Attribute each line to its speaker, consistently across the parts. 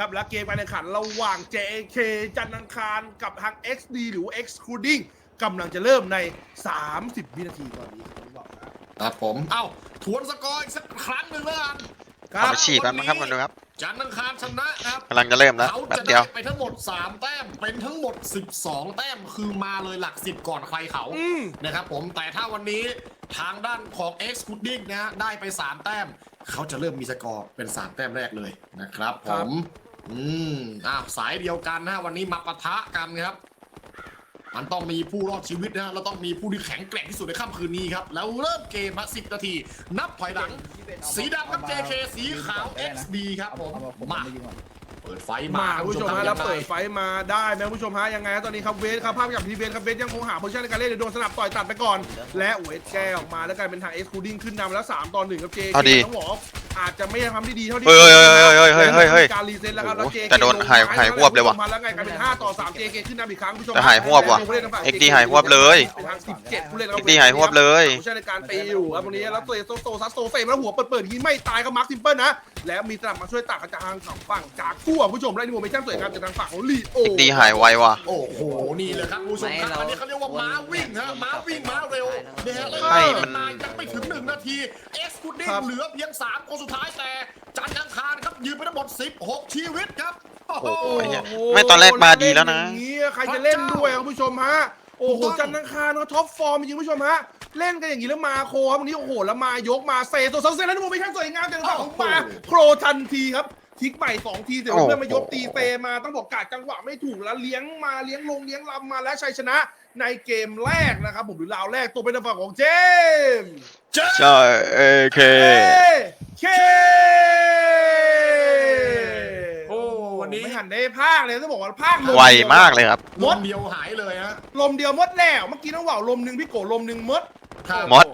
Speaker 1: ครับและเกมการแข่งขันระหว่าง JK จันทร์อังคารกับทาง XD หรือ Excluding กำลังจะเริ่มใน 30 วินาทีตอนนี้ครับบอกนะครับ
Speaker 2: ครับผม เอ้า ทวนสกอร์อีกสักครั้งหนึ่งแล้วกัน
Speaker 1: ครั
Speaker 3: เอา
Speaker 1: บ
Speaker 3: มาฉีดกันนะครับคนดูครับ
Speaker 2: จันทร์อังคารชนะครับ
Speaker 3: กำลังจะเริ่มแล้ว
Speaker 2: เขา
Speaker 3: แป๊บ
Speaker 2: จะ
Speaker 3: เดีย
Speaker 2: ได้
Speaker 3: ว
Speaker 2: ไปทั้งหมด 3 แต้ม เป็นทั้งหมด 12 แต้ม คือมาเลยหลัก 10 ก่อนใครเขา
Speaker 1: อืม
Speaker 2: นะครับผม แต่ถ้าวันนี้ทางด้านของ X c o o d i n g นะฮะได้ไป 3 แต้ม เขาจะเริ่มมีสกอร์เป็น 3 แต้มแรกเลยนะครับผม อืมอ้าสายเดียวกันนะฮะวันนี้มาปะทะกันครับ มันต้องมีผู้รอดชีวิตนะฮะแล้วต้องมีผู้ที่แข็งแกร่งที่สุดในค่ำคืนนี้ครับ แล้วเริ่มเกมมา10นาที นับถอยหลัง สีดำครับ JK สีขาว XD ครับผมมาเปิดไฟมา
Speaker 1: มา
Speaker 2: คุ
Speaker 1: ณผู้ชมฮะแล้วเปิดไฟมาได้ไหมคุณผู้ชมฮะยังไงฮะตอนนี้ครับเวสครับภาพจากทีเวสครับเวสยังคงหาโพซิชันในการเล่นเดี๋ยวโดนสนับต่อยตัดไปก่อน และเวสแก้ออกมาแล้วกลายเป็นทาง Excluding ขึ้นนำแล้ว 3 ต่อ1ครับ JK
Speaker 3: เอาดี
Speaker 1: ต้องบอกว่า อาจจะไม่ทำได้ดีเท่าที่
Speaker 3: เฮ้ยเฮ้ยเฮ้ยเฮ้ยเฮ้ยเฮ้ยเฮ้ย
Speaker 1: การรีเซ็ตแล้วครับแล้ว JK
Speaker 3: แต่โดนหายหายหวบเลยว่ะ
Speaker 1: แล้วไงกลายเป็น5ต่อ3 JK ขึ้นนำอีกครั้งคุณผู้ชม
Speaker 3: แต่หายหวบว่ะ XD หายหวบเลย
Speaker 1: เป็นทาง17ผู้เล่นครับ
Speaker 3: XD หายหวบเลย
Speaker 1: ผู้ใช้ในการตีอยู่ครับตรงนี้แล้วโซโซโซซัสโซเฟมแล้วหัวเปิดเปิดยิงไม่ตายครับมาร์คซิมเปิลนะแล้วมีสนับมาช่วยตัดกระจางสองฝั่งจากคู่อะผู้ชมไล่นิโมเมชั่นสวยงามจากทางฝั่งของลีโอ
Speaker 3: XD หายไวว่ะ
Speaker 2: โอ้โหนี่เลยครับคุณผู้ชมครับอันนี้เขาเรียกว่าม้าวิ่งฮะม้าวิ่งม้าเร็วเนี่ยฮะ
Speaker 3: ใช่มัน
Speaker 2: นายยังไม่ถึงหนึ่งนาทีเอ็กซ์คูดิ้งเหลือเพียง3คนสุดท้ายแต่จันทร์อังคารครับยืนไปทั้งหมด16 ชีวิตครับโอ้โห
Speaker 3: โอ้ยไม่ตอนแรกมาดีแล้วนะ
Speaker 1: เล่อย่างใครจะเล่นด้วยครับผู้ชมฮะโอ้โห
Speaker 2: ถูกต้อง
Speaker 1: จันทร์อังคารเขาท็อปฟอร์มจริงๆผู้ชมฮะเล่นกันอย่างนี้แล้วมาโคครับวันนี้โอ้โหแล้วมายกมาเซตัวซัสเซนแล้วนิโมเมชั่นสวยงามจากทางฝั่งของมาโครทันทีครับ ทิกใหม่สองทีแต่ว่าเพื่อนมายกตีเซมาต้องบอกกาดจังหวะไม่ถูกแล้วเลี้ยงมาเลี้ยงลงเลี้ยงลำมาและชัยชนะในเกมแรกนะครับผมหรือราวแรกตัวเป็นทางฝั่งของเจมส์
Speaker 2: เจ๊
Speaker 3: ใช่เอเค
Speaker 1: เค
Speaker 2: โอ้วันนี้
Speaker 1: ไม่หันได้ภาคเลยต้องบอกว่าภาคลม
Speaker 3: ไวมากเลยครับ
Speaker 2: ลมเดียวหายเลยฮะ
Speaker 1: ลมเดียวมดแล้วเมื่อกี้ต้องว่าวลมหนึ่งพี่โกลมหนึ่งมด
Speaker 2: ครับ
Speaker 3: มด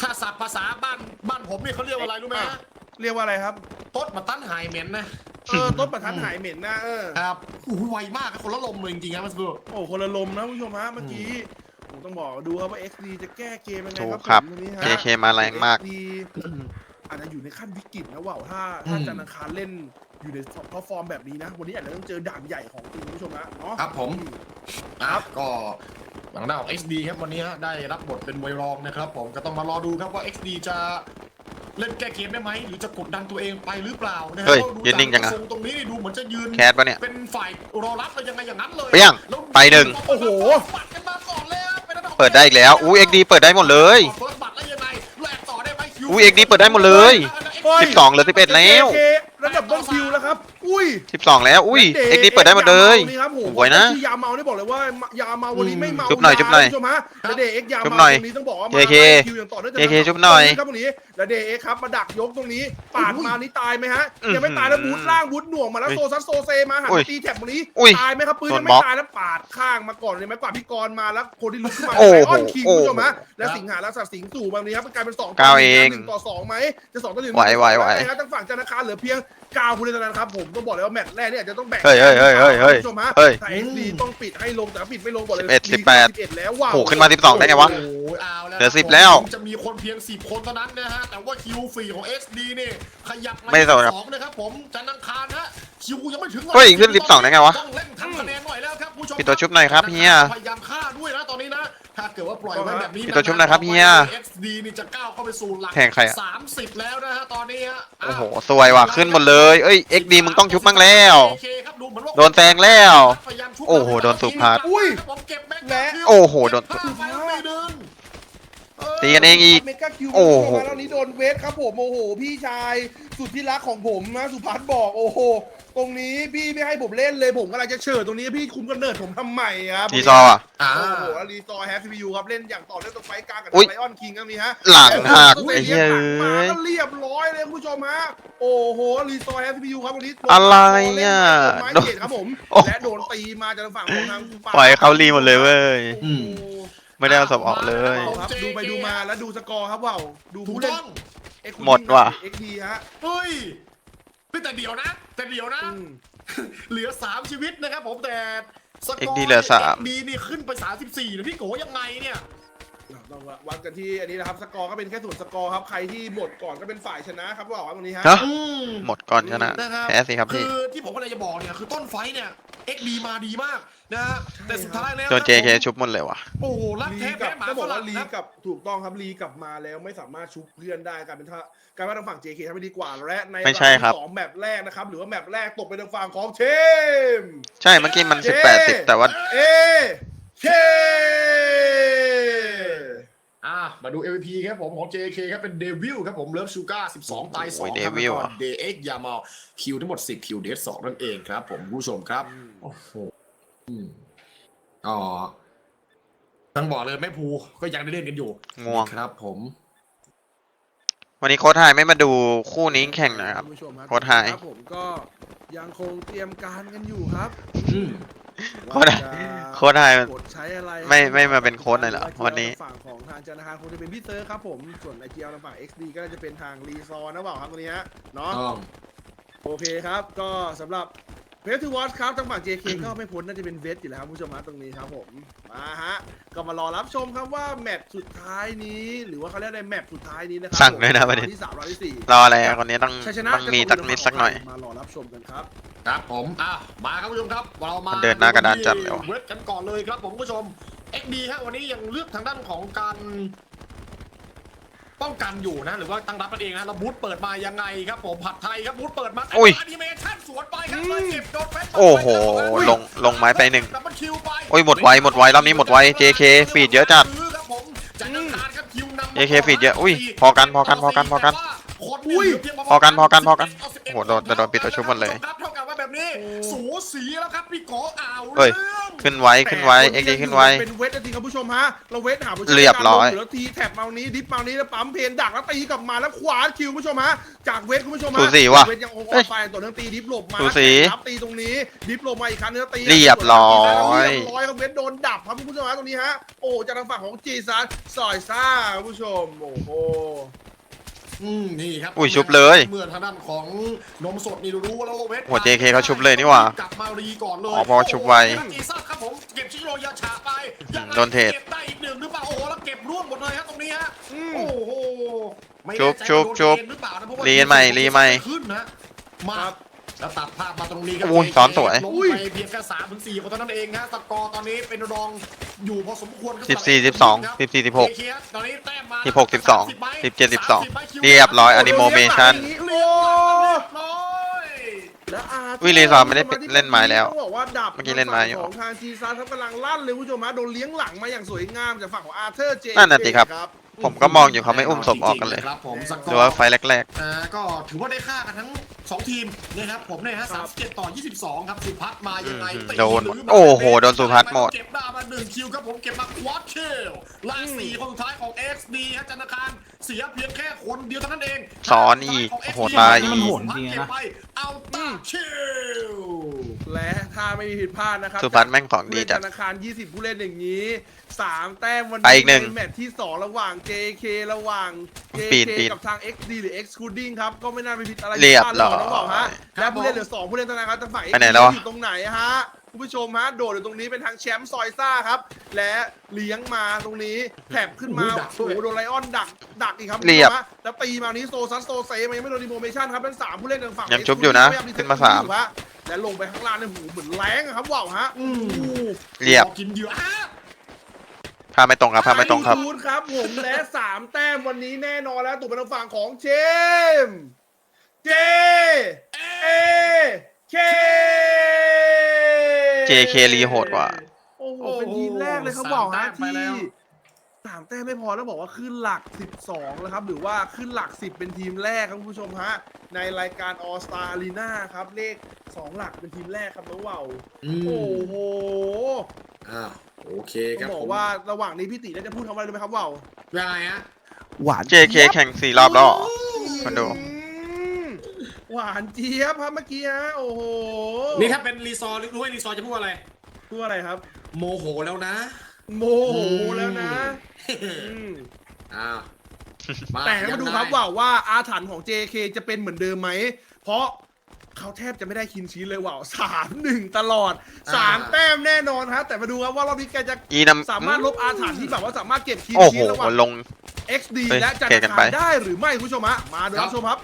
Speaker 2: ถ้าศัพท์ภาษาบ้านบ้านผมนี่เขาเรียกว่าอะไรรู้ไหมฮะ
Speaker 1: เรียกว่าอะไรครับ
Speaker 2: ต้นมาตั้นหายเหม็นนะ
Speaker 1: เออต้นประทัดหายเหม็นนะเออ
Speaker 2: ครับโอ้โหไวมากครับคนละลมเลยจริงๆครับมันสุด
Speaker 1: โอ้คนละลมนะผู้ชมฮะเมื่อกี้ผมต้องบอกดูครับว่า XD จะแก้เกมยังไง
Speaker 3: ถู
Speaker 1: ค
Speaker 3: ก
Speaker 1: รับ
Speaker 3: ครับ
Speaker 1: ผมวันนี้ฮะ
Speaker 3: JK มาแรงมาก
Speaker 1: XD อาจจะอยู่ในขั้นวิกฤตนะว่าวถ้าถ้าจันทร์อังคารเล่นอยู่ในท็อปฟอร์มแบบนี้นะ วันนี้อาจจะต้องเจอด่านใหญ่ของจริงคุณผู้ชมฮะเนาะ
Speaker 2: ครับผมครับก็หลังด้านของ XD ครับวันนี้ฮะได้รับบทเป็นมวยรองนะครับ ผมก็ต้องมารอดูครับว่า XD จะ เล่นแก้เกมได้ไหมหรือจะกดดันตัวเองไปหรือเปล่านะครั
Speaker 3: เฮ้ย
Speaker 2: พราะดู
Speaker 3: ยืนนิ่งจังอะ
Speaker 2: ทรตรงนี้นี่ดูเหมือนจะยืน
Speaker 3: แคสปะเนี่ย
Speaker 2: เป็นฝ่ายรอรับเลยยังไงอย่างนั้นเลย
Speaker 3: เปรี้ยง
Speaker 2: แล้ว
Speaker 3: ไปหนึ่ง
Speaker 1: โอ้โห
Speaker 2: ปัดกันมาก่อนเลยอะเป็นอันดับ
Speaker 3: เปิดได้อีกแล้วอู้ XD เปิดได้หมดเลย
Speaker 2: เปิดบัตรแล้วยังไงแลกต่อได้ไหมคิว
Speaker 3: อู้ XD เปิดได้หมดเลย
Speaker 1: เฮ้ย
Speaker 3: 12เหลือ11แล้ว
Speaker 1: JK ระดับเบิลคิวแล้วครับ อุ้ย
Speaker 3: 12แล้ว อุ้ย XD เปิดได้หมดเลย
Speaker 1: นี่ครับผม
Speaker 3: สวยนะ
Speaker 1: ที่ยาเมานี่บอกเลยว่ายาเมาวันนี้ไม่เมา
Speaker 3: จุ๊บหน่อยจุ๊บหน่อย
Speaker 1: คุณผู้ชมฮะแล้วเดย์เอ็กยา
Speaker 3: จุ๊บ
Speaker 1: เมา
Speaker 3: หน่อย
Speaker 1: ตรงนี้ต้องบอกว่ามา
Speaker 3: JK
Speaker 1: คิวอย่างต่อเนื่องจาก
Speaker 3: JK จุ๊บหน่อย
Speaker 1: ครับตรงนี้แล้วเดย์เอ็กครับมาดักยกตรงนี้ปาดมานี่ตายไหมฮะ
Speaker 3: อื้อหือ
Speaker 1: ยังไม่ตายแล้วบูทล่างบูทหน่วงมาแล้ว
Speaker 3: อุ้ย
Speaker 1: โซซัสโซเซมาหัน
Speaker 3: อุ้ย
Speaker 1: มาตีแท็บตรงนี้
Speaker 3: อุ้ย
Speaker 1: ตายไหมครับปืน
Speaker 3: โด
Speaker 1: ยั
Speaker 3: น
Speaker 1: ง
Speaker 3: บล็
Speaker 1: ไม่
Speaker 3: อก
Speaker 1: ตายแล้วปาดข้างมาก่อนเลยไหมกว่าพี่กรณ์มาแล้วคนที่ลุกขึ้นมา
Speaker 3: โอ้โห
Speaker 1: ไอออนคิงคุณผู้ชมฮะ
Speaker 2: โอ้โห
Speaker 1: และสิงหารักษาสิงห์สู่แบบนี้ครับกลายเป็นสอง
Speaker 3: ก้าวเอง
Speaker 1: หนึ่งต่อสองไหมจะสองต่อหนึ่ง
Speaker 3: ไหวไหวไหว
Speaker 1: นะครับทางฝั่งธนาคารเหลือเพียงเก้าผู้เล่นเท่านั้นครับผมต้องบอกเลยว่าแมตช์แรกเนี่ยอาจจะต้องแบ่ง
Speaker 3: เฮ้ยเฮ้ยเฮ้ยเฮ้ยเฮ้ย
Speaker 1: คุณผู้ชมฮะ
Speaker 3: เฮ้ย
Speaker 1: แต่เอ็กซ์ดีต้องปิดให้ลงแต่ถ้าปิดไม่ลงบอกเลย
Speaker 3: สิบเอ็ดสิบแปด
Speaker 1: สิบเอ็ดแล้วว้าว
Speaker 3: โอ้โหขึ้นมา12ได้ไงวะ
Speaker 2: โอ้โหเอาแล้ว
Speaker 3: เหลือ
Speaker 2: ครับ
Speaker 3: 10แล้ว
Speaker 2: ผมจะมีคนเพียง 10 คนเท่านั้นนะฮะ แต่ว่าคิวฟรีของ XD นี่ขยับา
Speaker 3: ไม่สนครับ
Speaker 2: สองนะครับผมจันทร์อังคารฮะคิวยังไม่ถึง
Speaker 3: เฮ้ยขึ้น12ได้ไงวะ
Speaker 2: ต้องเร่งทำคะแนนหน่อยแล้วครับผู้ชม
Speaker 3: ปิดตัวชุบหน่อยครับเฮีย
Speaker 2: พยายามฆ่าด้วยนะตอนนี้นะ ถ้าเกิดว่าปล่อยไว้แบบนี้
Speaker 3: ปิดตัวชุบหน่อยครับเฮีย
Speaker 2: XD นี่จะก้าวเข้าไปสู่หลัก
Speaker 3: แทงใครอะ
Speaker 2: สามสิบแล้วนะฮะตอนนี้ฮะ
Speaker 3: โอ้โหสวยว่ะขึ้นหมดเลยเอ้ย XD มึงต้องชุบบ้างแล้ว
Speaker 2: โอเคครับดูเหมือนว่า
Speaker 3: โดนแซงแล้ว
Speaker 2: พยายามชุบ
Speaker 3: โอ้โหโดนสุพาร์ท
Speaker 1: อุ้ย
Speaker 2: ครับผมเก็บแบ็ค
Speaker 1: และ
Speaker 2: คิว
Speaker 3: โอ้โหโดน
Speaker 2: เก็บผ้าไปแล้วไม่ดึงเออ
Speaker 3: ตีกันเองอีก
Speaker 1: เมกาคิว
Speaker 3: โอ้โห
Speaker 1: มาแล้วนี้โดนเวทครับผมโอ้โห พี่ชายสุดที่รักของผมนะสุพัฒน์บอกโอ้โห ตรงนี้พี่ไม่ให้ผมเล่นเลยผมกำลังจะเฉิดตรงนี้พี่คุมกำเนิดผมทำไมครับ
Speaker 3: ทีซออะ
Speaker 2: อ่า
Speaker 1: โอ้โหแล้วรีซอร์แฮปปี้ยูครับเล่นอย่างต่อเนื่องตรงไฟกลางกับ
Speaker 3: อุ๊ย
Speaker 1: ไลออนคิงครับนี่ฮะ
Speaker 3: หลังหัก
Speaker 1: โโไอ้
Speaker 3: เหี้ย
Speaker 1: หลังมา
Speaker 3: เอ้ย
Speaker 1: ก็เรียบร้อยเลยคุณผู้ชมฮะ โอ้โห รีซอร์แฮปปี้ยูครับวันนี้
Speaker 3: อะไรอะ
Speaker 1: ไม้เจ็ดครับผม
Speaker 3: โอ้
Speaker 1: และโดนตีมาจากฝั่งของทางฝั่ง
Speaker 3: ปล่อยให้เขารีหมดเลยเว้ย
Speaker 1: โอ้โห
Speaker 3: ไม่ได้เอาศพออกเลย
Speaker 1: เอาครับดูไปดูมาแล้วดูสกอร์ครับว่าวดู
Speaker 2: ถูก
Speaker 1: ผู้เล่น
Speaker 2: ต้อง
Speaker 1: Excluding
Speaker 3: หมดว่ะ
Speaker 1: XD ฮะ
Speaker 2: เฮ้ย เฮ้ยแต่เดี๋ยวนะ แต่เดี๋ยวนะ
Speaker 1: อืม
Speaker 2: เหลือ 3 ชีวิตนะครับผมแต่สกอร์
Speaker 3: XD เหลือสาม
Speaker 2: ดีนี่ขึ้นไป 34นะพี่โกยังไงเนี่ย
Speaker 1: ต้องวัดกันที่อันนี้นะครับสกอร์ก็เป็นแค่ส่วนสกอร์ครับใครที่หมดก่อนก็เป็นฝ่ายชนะครับบอกว่าตรงนี้ฮะ
Speaker 3: ฮะ
Speaker 2: อืม
Speaker 3: หมดก่อนชนะ
Speaker 2: นะครับ
Speaker 3: แพ้สิครับ
Speaker 2: คื
Speaker 3: พี่
Speaker 2: อที่ผมกำลังจะบอกเนี่ยคือต้นไฟท์เนี่ยเอ็กดีมาดีมากนะฮะแต่สุดท้ายแล้ว
Speaker 3: โดน
Speaker 2: นะ
Speaker 3: JK
Speaker 2: ผม
Speaker 3: ชุบหมดเลยว่ะ
Speaker 2: โอ้โหรัก
Speaker 1: ลี
Speaker 2: แท้
Speaker 1: กั
Speaker 2: แพ้
Speaker 1: บ
Speaker 2: หมา
Speaker 1: ต้องบ
Speaker 2: ฝ
Speaker 1: อก
Speaker 2: รั่
Speaker 1: ว่างลี
Speaker 2: นะ
Speaker 1: กับถูกต้องครับลีกลับมาแล้วไม่สามารถชุบเพื่อนได้กลายเป็นท่าการว่าทางฝั่ง JK ทำได้ดีกว่าและใน
Speaker 3: ไม่ใช่ครับ
Speaker 1: สองแมปแรกนะครับ หรือว่าแมปแรกตกไปทางฝั่งของเชม
Speaker 3: ใช่เมื่อกี้มัน
Speaker 1: เจ๊
Speaker 3: สิบแปดสิบแต่ว่า
Speaker 1: เอเค
Speaker 2: อะมาดู MVP ครับผมของ JK ครับเป็นเดวิลครับผมเลิฟชูการ์12ตาย
Speaker 3: โอ้ย
Speaker 2: 2ครับ
Speaker 3: Devil
Speaker 2: แล้วก็
Speaker 3: อะ
Speaker 2: เดเอ็กยามาคิวทั้งหมด 10 คิวเดส2นั่นเองครับผมผู้ชมครับ โอ้โหอืมอ๋อต้องบอกเลยแม่ภูก็ยังได้เล่นกันอยู่
Speaker 3: ง่วง
Speaker 2: ครับผม
Speaker 3: วันนี้โค้ชไฮไม่มาดูคู่นี้แข่งนะครับ
Speaker 1: ณผู้ชมรับ
Speaker 3: โค้ชไฮ
Speaker 1: ครับผมก็ยังคงเตรียมการกันอยู่ครับ
Speaker 2: อืม
Speaker 3: โค้ชไฮ
Speaker 1: ว่าจะ
Speaker 3: โค้ชไฮ
Speaker 1: กดใช้อะไร
Speaker 3: ไม่ไม่มาเป็นโค้ชเลยเหรอวันนี้
Speaker 1: ฝั่งของทางธนาคารคงจะเป็นพี่เตอร์ครับผม ส่วนไอเจียทางฝั่ง XD ก็จะเป็นทางรีซอร์นะเปล่าครับตรงนี้ฮะเนาะ
Speaker 2: ต้อง
Speaker 1: โอเคครับ ก็สำหรับ เพจทูวอชครับทางฝั่ง JK ก็ไม่พ้นน่าจะเป็นเวทอยู่แล้วครับผู้ชมฮะตรงนี้ครับผมมาฮะก็มารอรับชมครับว่าแมตช์สุดท้ายนี้ หรือว่าเขาเรียกอะไรแมตช์สุดท้ายนี้นะครั
Speaker 3: สั่งด้วยนะประเด็น
Speaker 1: ที่สามรอบที่สี่
Speaker 3: รออะไรอะคนนี้ต้อง
Speaker 1: ชัยชนะ
Speaker 3: ต้องมีสักนิดสักหน่อย
Speaker 1: มารอรับชมกันครับ
Speaker 2: ครับผม อะ มาครับผู้ชมครับ เรามา
Speaker 3: มันเดินหน้ากระดานจัดเลยว่ะ
Speaker 2: เวทกันก่อนเลยครับผมผู้ชม XD ฮะวันนี้ยังเลือกทางด้านของการ ป้องกันอยู่นะ หรือว่าตั้งรับกันเองนะแล้วบูธเปิดมายังไงครับผมผัดไทยครับบูธเปิดมา
Speaker 3: อุ้ย
Speaker 2: แอนิเม โดนเฟส
Speaker 3: โอ้โห ลง ลงไม้ไปหนึ่ง
Speaker 2: ดับเบิลคิวไป
Speaker 3: โอ้ย หมดไว หมดไวรอบนี้หมดไว JK ฟีดเยอะจัด
Speaker 2: ครับผมจากนั้นการครับคิวนำ
Speaker 3: JK ฟีดเยอะ อุ้ย พอกัน พอกัน พอกัน พอกัน
Speaker 2: อุ้ย
Speaker 3: พอกัน พอกัน พอกัน โอ้โห โดนโดนปิดตัวชุบหมดเลย
Speaker 2: เท่ากับว่าแบบนี้สูสีแล้วครับพี่โกอ่าว
Speaker 3: เฮ้ย
Speaker 2: เรื่อง
Speaker 3: ขึ้นไว้ขึ้นไว้
Speaker 1: แต่
Speaker 3: XD ขึ้นไว้
Speaker 1: เป็นเวทจริงๆครับผู้ชมฮะเราเวทหาผู้ชม
Speaker 3: เรียบร้อย
Speaker 1: เหลือทีแท็บมาวันนี้ดิฟมาวันนี้แล้วปั๊มเพนดักแล้วตีกลับมาแล้วขวาคิวคุณผู้ชมฮะจากเวทคุณผู้ชมฮะ
Speaker 3: สูสีว่ะ
Speaker 1: เวทยังโอ้โห
Speaker 3: เอ้ย
Speaker 1: ไฟตัวเรื่องตีดิฟหลบมา
Speaker 3: สูสี
Speaker 1: รับตีตรงนี้ดิฟหลบมาอีกครั้งนึงแล้วตี
Speaker 3: เรียบร้อย
Speaker 1: เรียบร้อยครับเวทโดนดับครับคุณผู้ชมฮะตรงนี้ฮะโอ้จากทางฝั่งของจีซัสซอยซ่าคุณผู้ชมโอ้โห
Speaker 2: อืมนี่ครับ
Speaker 3: อุ้ยชุบเลย
Speaker 2: เมื่อทางด้านของนมสดนี่รู้แล้วว่าเวท
Speaker 3: โอ้ JK เขาชุบเลยนี่หว่าก
Speaker 2: ลับมารีก่อนเลย
Speaker 3: อ๋อพอชุบไว
Speaker 2: โอ้โหจีซ่าครับผมเก็บชิโรยาชาไปยังไง
Speaker 3: โดนเทรด
Speaker 2: เก็บได้อีกหนึ่งหรือเปล่าโอ้โหแล้วเก็บร่วงหมดเลยฮะตรงนี้ฮะ
Speaker 1: อืม
Speaker 2: โอ้โหไม่
Speaker 3: ชุ
Speaker 2: แน่
Speaker 3: บ
Speaker 2: ใจ
Speaker 3: ชุบ
Speaker 2: ว่าโดน
Speaker 3: ชุบ
Speaker 2: เกณฑ์หรือเปล่านะเพราะว่า
Speaker 3: รีใหม่รีใหม่
Speaker 2: ขึ้นนะมา
Speaker 1: ครับ
Speaker 2: แล้วตัดภาพมาตรงนี้ครั
Speaker 3: อุ้ยสอนสวย
Speaker 2: ลงไปเพียงแค่สามถึงสี่คนเท่านั้นเองฮะสกอร์ตอนนี้เป็นรองอยู่พอสมควรครับ
Speaker 3: สิบสี่สิบสองสิบสี่สิบหก
Speaker 2: เคียตอนนี้แต้มมา
Speaker 3: สิบหกสิบสอง
Speaker 2: 30ใบ
Speaker 3: สิบเจ็ดสิบสอง
Speaker 2: 30ใคิว
Speaker 3: เรียบร้อย Animation
Speaker 1: โอ้
Speaker 2: ร้อย
Speaker 1: แล้วอาร์
Speaker 3: อุ้ยรีซอร์ไม่ได้เล่นไม้แล้ว
Speaker 1: ต้องบอกว่าดับ
Speaker 3: เมื่อกี้เล่นไม้อยู่
Speaker 1: ของทางจีซัสครับกำลังลั่นเลยคุณผู้ชมฮะโดนเลี้ยงหลังมาอย่างสวยงามจากฝั่งของอาร์เธอร์เจ
Speaker 3: นั่นน่ะสิครับ ผมก็มองอยู่เขาไม่อุ้มศพออกกันเลย
Speaker 2: ครับผมสก
Speaker 3: ห
Speaker 2: อ
Speaker 3: รือว่า
Speaker 2: ร์
Speaker 3: ไฟล์แรก
Speaker 2: อ่าก็ถือว่าได้ค่ากันทั้ง2ทีมนะครับผมเนี่ยฮะ37ต่อ22ครับสุพัฒน์มายังไง
Speaker 3: อืม
Speaker 2: ตี
Speaker 3: โดน
Speaker 2: หรือ
Speaker 3: โอ้โหโดนสุพัฒน์หมด
Speaker 2: เก็บได้มา1คิวครับผมเก็บมาควอตคิลและสี่คนสุดท้ายของ XD ฮะจันทคารเสียเพียงแค่คนเดียวเท่านั้นเอง
Speaker 3: สอนอีก
Speaker 2: ของ XD
Speaker 3: โหดร้ายอีก
Speaker 4: มันโหดจริงๆนะ
Speaker 2: เก็บไปเอาตาคิล
Speaker 1: และถ้าไม่มีผิดพลาดนะครับ
Speaker 3: สุพัฒน์แม่งของดีจัด
Speaker 1: ธนาคาร 20 ผู้เล่นอย่างนี้ 3 แต้มวัน
Speaker 3: ไป
Speaker 1: นี้
Speaker 3: อีกหนึ่ง
Speaker 1: ในแมตช์ที่ 2 ระหว่าง JK ระหว่าง
Speaker 3: ปีน
Speaker 1: JK
Speaker 3: ปีน
Speaker 1: กับทาง XD หรือ Excluding ครับ ก็ไม่น่าไปผิดอะไร
Speaker 3: เรียบร้อย
Speaker 1: ต้องบอกฮะและผู้เล่นเหลือ 2 ผู้เล่นธนาคารทางฝั่ง
Speaker 3: ไปไหน
Speaker 1: XD
Speaker 3: แล้ววะ
Speaker 1: อยู่ตรงไหนฮะคุณผู้ชมฮะโดดอยู่ตรงนี้เป็นทางแชมป์ซอยซ่าครับ และเลี้ยงมาตรงนี้แถบขึ้นมา
Speaker 2: โอ้โหดักด้วย
Speaker 1: โอ้โหโดนไลออนดักดักอีกครับ
Speaker 3: เรียบ
Speaker 1: คุณผู้ชมฮะแล้วตีมานี้โซซัสโซเซมันยังไม่โดนดิโมเมชั่นครับเป็นสามผู้เล่นทางฝั่ง
Speaker 3: ยังชุบอยู่นะ
Speaker 1: พยายรีเซ็ต
Speaker 3: ขึ้นมาสาม
Speaker 1: อยู่ฮะ และลงไปข้างล่างเนี่ยหูเหมือนแรงอะครับว่าวฮะ
Speaker 2: อืม
Speaker 1: โอ้โห
Speaker 3: เรียบ
Speaker 2: กินเหยื่ออะ
Speaker 3: ภาพไม่ตรงครับภาพไม่ตรงครับ
Speaker 1: ทูนครับผมและสามแต้มวันนี้แน่นอนแล้วตัวเป็นทางฝั่งของเจมส์เจ เอ เค
Speaker 3: JK รีโหดกว่า
Speaker 1: โอ้โห
Speaker 2: โอ้โห
Speaker 1: เป็นทีมแรกเลยเขาบอกฮะ
Speaker 2: สามแต้มไป
Speaker 1: ที่
Speaker 2: แล้ว
Speaker 1: สามแต้มไม่พอแล้วบอกว่าขึ้นหลัก 12 แล้วครับ หรือว่าขึ้นหลัก 10 เป็นทีมแรกครับคุณผู้ชมฮะ ในรายการ All Star Arena ครับ เลข 2 หลักเป็นทีมแรกครับน้องว่าว
Speaker 2: อืม
Speaker 1: โอ้โห
Speaker 2: อ่าโอเคค
Speaker 1: ต้
Speaker 2: รั
Speaker 1: อบงบอ
Speaker 2: ผ
Speaker 1: ก
Speaker 2: ม
Speaker 1: ว่าระหว่างนี้พี่ติน่าจะพูดคำว่าอะไรรู้ไหมครับว่าว
Speaker 2: ยังไงฮะ
Speaker 4: หวาน
Speaker 3: JK แข่งสี่รอบแล้วเหรอมาดู
Speaker 1: อืมหวานเจี๊ยบครับเมื่อกี้ฮะโอ้โห
Speaker 2: นี่ถ้าเป็นรีซอร์รู้ไหมรีซอร์จะพูดอะไร
Speaker 1: พูดอะไรครับ
Speaker 2: โมโหแล้วนะ
Speaker 1: โมโหแล้วนะอืม
Speaker 2: อ้าว
Speaker 1: แต่มาดูครับว่าว่าอาถรรพ์ของ JK จะเป็นเหมือนเดิมไหม เพราะเขาแทบจะไม่ได้คินชีสเลยว่าวสามหนึ่งตลอด
Speaker 2: อ่า
Speaker 1: สามแต้มแน่นอนฮะแต่มาดูครับว่ารอบนี้แกจะ
Speaker 3: อีนำ
Speaker 1: สามารถลบอาถรรพ์ที่แบบว่าสามารถเก็บคิน
Speaker 3: โอ้โห
Speaker 1: ชีสระหว่าง
Speaker 3: ลง
Speaker 1: XD
Speaker 3: เฮ้ย
Speaker 1: และจัน
Speaker 3: เกลียดกัน
Speaker 1: ท
Speaker 3: ไป
Speaker 1: ร์ได้หรือไม่คุณผู้ชมฮะมาดู
Speaker 2: ครับ
Speaker 1: ผู้ชมครับ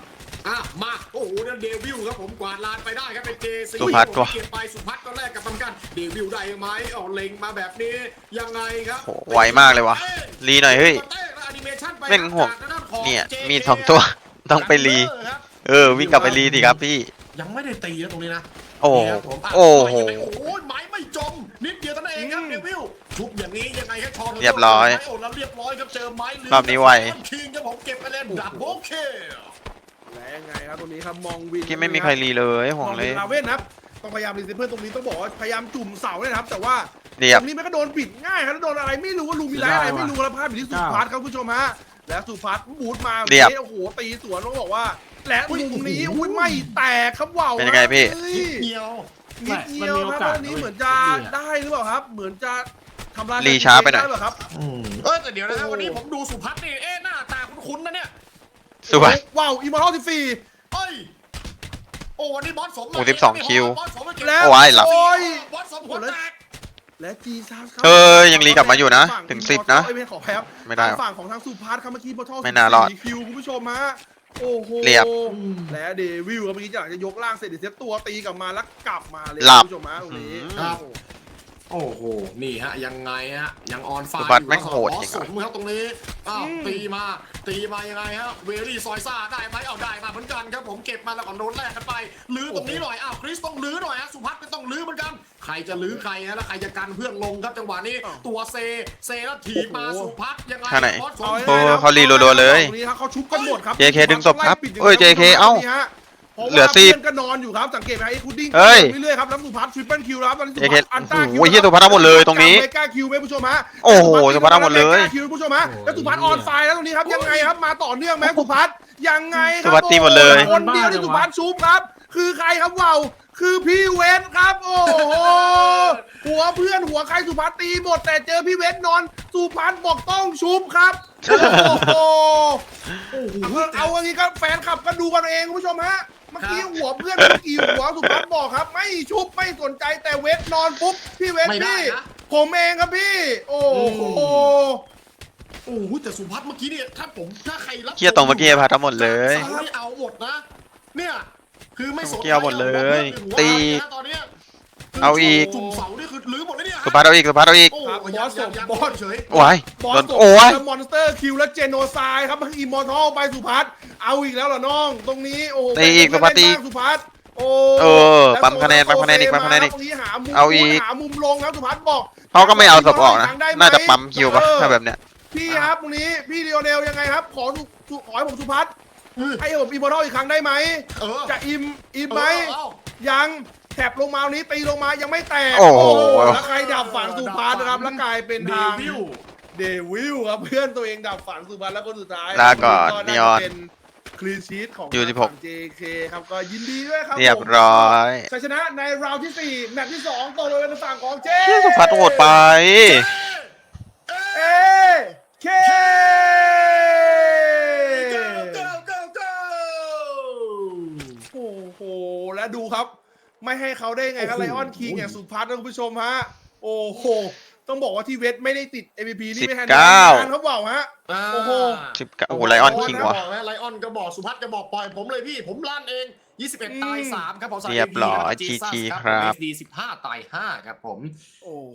Speaker 2: อะมาโอ้โหนั่นเดวิลครับผมกวาดลานไปได้ครับเป็นเจซี
Speaker 3: สุพัฒน์ว่ะ
Speaker 2: เก็บไปสุพัฒน์ก็แลกกับทำการเดวิลได้ไหมเอาเล็งมาแบบนี้ยังไงครับ
Speaker 3: โหไวมากเลยวะรีหน่อยเฮ้ย
Speaker 2: เต้แล้วแอนิเมชั่นไป
Speaker 3: แม่งห่วง
Speaker 2: จากทาด้าของ
Speaker 3: เนี่ย
Speaker 2: JK
Speaker 3: มีสองตัวต้องไปรี
Speaker 2: จังเลอครับ
Speaker 3: เออวิ่งกลับไปรีดิครับพี่
Speaker 2: ยังไม่ได้ตีนะตรงนี้นะ
Speaker 3: โอ้โห
Speaker 2: เนี่ยผมะ
Speaker 3: โอ้โห
Speaker 2: ต่ยยังไงโอ้ยไม้ไม่จมนิดเดียวเท่านั้นเองครับ
Speaker 1: อืม
Speaker 2: เดวิลชุบอย่างนี้ยังไงให้ชอน
Speaker 3: เรียบร้อย
Speaker 2: ไม้โอ้แล้วเรียบร้อยครับเจอไม้ลืม
Speaker 3: รอบนี้ไว
Speaker 2: คิงครับผมเก็บไปเล่นดับเบิลเค
Speaker 1: และยังไงครับตรงนี้ครับมองวิน
Speaker 3: ที่ไม่มีใครรีเลยห่วง
Speaker 1: มอง
Speaker 3: เล
Speaker 1: วิ
Speaker 3: ย
Speaker 1: นลาเว่นนะครับต้องพยายามรีเซ็ตเพื่อนตรงนี้ต้องบอกว่าพยายามจุ่มเสาเนี่ยนะครับ แต่ว่า
Speaker 3: เรีย
Speaker 1: ต
Speaker 3: บ
Speaker 1: รงนี้มันก็โดนปิดง่ายครับแล้วโดนอะไรไม่รู้ว่าลูมีไรอะไรไม่รู้แล้วภาพอยู่ที่สุพัฒน์ครับคุณผู้ชมฮะแล้วสุพัฒน์บูทมา
Speaker 3: เรียบ
Speaker 1: โอ้โหตีสวนต้องบอกว่า และมุมนี้อุ้ยไม่แตกครับว่าว
Speaker 3: เป็นยังไงพี่
Speaker 1: เฮ้ย
Speaker 2: เดียว
Speaker 1: นิดเดียวครับแล้วอันนี้เหมือนจะได้หรือเปล่าครับ เหมือนจะทำลาย
Speaker 3: รีช้าไปหน่อย
Speaker 1: ด้รือเปล่าครับ
Speaker 2: เออแต่เดี๋ยวนะฮะ
Speaker 1: โอ้
Speaker 2: วันนี้ผมดูสุพัฒน์นี่เอ๊ะหน้าตาคุ้นๆนะเนี่ย
Speaker 3: สุภัส
Speaker 1: ว้าวอีมอร์ทัลสิบสี่
Speaker 2: เอ้ยโอ้วันนี้บอสสมมา
Speaker 3: โอ้12คิว
Speaker 2: บอสสมมาเก็บ
Speaker 1: แล้ว
Speaker 3: โอ้ยหลับ
Speaker 1: โอ้ย
Speaker 2: บอสสมหัวแตก
Speaker 1: และจีซัสครับ
Speaker 3: เออยังรีกลับมาอยู่นะ
Speaker 1: ฝั่
Speaker 3: ถึง
Speaker 1: Immortal
Speaker 3: 10นะ
Speaker 1: เอ้ยไม่ขอแพ้ครับ
Speaker 3: ไม่ได้
Speaker 1: ทางฝั่งของทางสุพัฒน์ครับเมื่อกี้มอร์ทัล
Speaker 3: ไม่น่ารอด
Speaker 1: คิวคุณผู้ชมฮะโอ้โห
Speaker 3: เรียบ
Speaker 1: และเดวิลครับเมื่อกี้อยากจะยกล่างเสร็จเดี๋ยวเซตตัวตีกลับมาแล้วกลับมาเลย
Speaker 3: หลับ
Speaker 1: คุณผู้ชมฮะตรงนี้
Speaker 2: ครับ โอ้โห นี่ฮะ ยังไงฮะ ยังออนไฟ
Speaker 3: สุพัฒน์แม่งโหด
Speaker 2: บอ
Speaker 3: จริ
Speaker 2: ส
Speaker 3: ง
Speaker 2: ส
Speaker 3: อะ
Speaker 2: มครับตรงนี้อ้าวตีมา ตีมายังไงฮะ เวลี่ซอยซ่าได้ไหมเอาได้มาเหมือนกันครับผมเก็บมาแล้วก็โดนแลกกันไป ลื้อตรงนี้หน่อย อ้าวคริสต้องลื้อหน่อยฮะ สุพัฒน์ก็ต้องลื้อเหมือนกัน ใครจะลื้อใครฮะ แล้วใครจะกันเพื่อนลงครับจังหวะนี้ ตัวเซ เซแล้วถีบมาสุพัฒน์ยังไง
Speaker 3: ท่าไหน
Speaker 2: บอสสม
Speaker 3: โอ้เขารีรัวๆเลย
Speaker 1: ตรงนี้ครับเขาชุบกันหมดครับ
Speaker 3: JK ดึงศพครับ
Speaker 1: ไล่ปิด
Speaker 3: เอ้ย JK เอ้า
Speaker 1: นี่ฮะ พราะว่า
Speaker 3: เหลือสิบ
Speaker 1: พื่อนก็นอนอยู่ครับ สังเกตไหมไอ้คูดดิ้ง
Speaker 3: เฮ้ย
Speaker 1: เรื่อยๆครับแล้วสุพัฒน์ทริปเปิลคิวแล้วครับตอนนี้สุ
Speaker 3: JK
Speaker 1: พัฒน์อันต้าคิว
Speaker 3: โอ้โหเหี้ยสุพัฒน์เอาหมดเลยตรงนี้
Speaker 1: เมกาคิวไหมผู้ชมฮะ
Speaker 3: โอ้โหสุพัฒน์เอาหมดเลย
Speaker 1: มกาคิวผู้ชมฮะแล้วสุพัฒน์ออนไฟแล้วตรงนี้ครับยังไงครับมาต่อเนื่องไหมสุพัฒน์ยังไงครั
Speaker 3: สุพัฒน์ตีหมดเลย
Speaker 1: คนเดียวที่สุพัฒน์ชุบครับ คือใครครับว่าว คือพี่เวทครับ โอ้โหหัวเพื่อนหัวใครสุพัฒน์ตีหมดแต่เจอพี่เวทนอนสุพัฒน์บอกต้องชุบครับโอ้โห
Speaker 2: โอ้โห
Speaker 1: เอาเอาอันนี้ก็แฟนคลับก็ดูกันเองคุณผู้ชมฮะเมื่อกี้
Speaker 2: ครับ
Speaker 1: หัวเพื่อนกี่หัวสุพัฒน์บอกครับ ไม่ชุบไม่สนใจแต่เวทนอนปุ๊บพี่เวท
Speaker 2: ไม่ได้
Speaker 1: พี่
Speaker 2: นะ
Speaker 1: ผมเองครับพี่ โอ้โห
Speaker 2: โอ้โหแต่สุพัฒน์เมื่อกี้เนี่ยถ้าผมถ้าใครรับ
Speaker 3: เคียตรงเมื่อกี้พาทั้งหมดเลย
Speaker 2: สานี่เอาหมดนะเนี่ย คือไม่สน
Speaker 3: เกี่ยวหมดเลย
Speaker 2: อา
Speaker 3: ตี
Speaker 2: ตอนเนี้ย
Speaker 3: เอาอีก
Speaker 2: จุ่มเสานี่คือลื้อหมดเลยเนี่ย
Speaker 3: สุภัสเอาอีกสุภัสเอาอีก
Speaker 2: โอ้
Speaker 1: ครับ
Speaker 2: ยยัง
Speaker 1: บอส
Speaker 2: ยังยัง
Speaker 1: บอส
Speaker 2: เฉย
Speaker 3: โอ้ย
Speaker 1: บอ
Speaker 3: โด
Speaker 1: ส
Speaker 3: น
Speaker 1: สม
Speaker 3: โอ้ย
Speaker 1: แล้วมอนสเตอร์คิวและเจโนไซด์ครับทั้งอีมอร์ทัลไปสุพัฒน์เอาอีกแล้วเหรอน้อง ตรงนี้โอ้โห
Speaker 3: ตีอีก
Speaker 1: เป็น
Speaker 3: สุพัฒน์ตี
Speaker 1: เล่นมากสุพัฒน์โอ้
Speaker 3: เออ
Speaker 1: แล้ว
Speaker 3: ปั๊มคะแนน
Speaker 1: โซ
Speaker 3: ปั๊มคะแนนอีก
Speaker 1: โซ
Speaker 3: ปั๊มคะแนนอีก
Speaker 1: ตรงนี้หามุม
Speaker 3: เอาอีก
Speaker 1: หามุมลงครับสุพัฒน์บอก
Speaker 3: เขาก็ไม่เอาศพออกนะ
Speaker 1: ได้ไหม
Speaker 3: น่าจะปั๊มคิวปะ
Speaker 1: เออ
Speaker 3: ถ้าแบบเนี้ย
Speaker 1: พี่ครับตรงนี้พี่เดียวเนลยังไงครับ ขอสุสุขอให้ผมสุพัฒน์
Speaker 2: ๆอือ
Speaker 1: ให้ผมอีมอร์ทัลอีกครั้งได้ไหม
Speaker 2: เออ
Speaker 1: จะอิมอิมไหม
Speaker 2: เออ
Speaker 1: ยังแถบลงมาวันนี้ตีลงมายังไม่แตก
Speaker 3: โอ้โห
Speaker 1: แล้วใครดับฝังสุพัฒน์นะครับแล้วกลายเป็น
Speaker 2: เด
Speaker 1: ทาง
Speaker 2: วิล
Speaker 1: เดวิลครับเพื่อนตัวเองดับฝังสุพรรณแล้วคนสุดท้าย
Speaker 3: ลาก่อนา
Speaker 1: จะ
Speaker 3: นีออน
Speaker 1: เป็นคลีนชีตของ
Speaker 3: ยู
Speaker 1: ทาง
Speaker 3: สิบห
Speaker 1: ฝั่
Speaker 3: ก
Speaker 1: ง JK ครับก็ยินดีด้วยครับ
Speaker 3: เรียบ
Speaker 1: ผม
Speaker 3: ร้อย
Speaker 1: ชัยชนะในราวที่4แมตช์ที่2ตกลงเป็นฝั่งของเจ
Speaker 3: เชี่ยสุภัสโหดไป
Speaker 1: เอเค
Speaker 2: เก้าเก้าเก้าเก้า
Speaker 1: โอ้โห และดู ครับ ไม่ให้เขาได้ไงครับ
Speaker 2: โอ้
Speaker 1: ไล
Speaker 2: โห
Speaker 1: ออนคิงอย่างสุพัฒน์นะคุณผู้ชมฮะ โอ้โห ต้องบอกว่าที่เวทไม่ได้ติด MVP นี่ไม่ทัน
Speaker 3: สิบเก้า
Speaker 1: นานครับว่าวฮะ โอ้โห
Speaker 3: สิบเก้าโอ้โหไลออนคิง
Speaker 2: บ
Speaker 3: วะ
Speaker 2: อกนะไลออนก็บอกสุพัฒน์จะบอกปล่อยผมเลยพี่ ผมลั่นเอง 21 ตาย 3 ครับผม
Speaker 3: เรียบร้อย
Speaker 2: จีซัส
Speaker 3: GG
Speaker 2: ผม
Speaker 3: ครับ
Speaker 2: SD 15 ตาย 5 ครับผม
Speaker 1: โอ้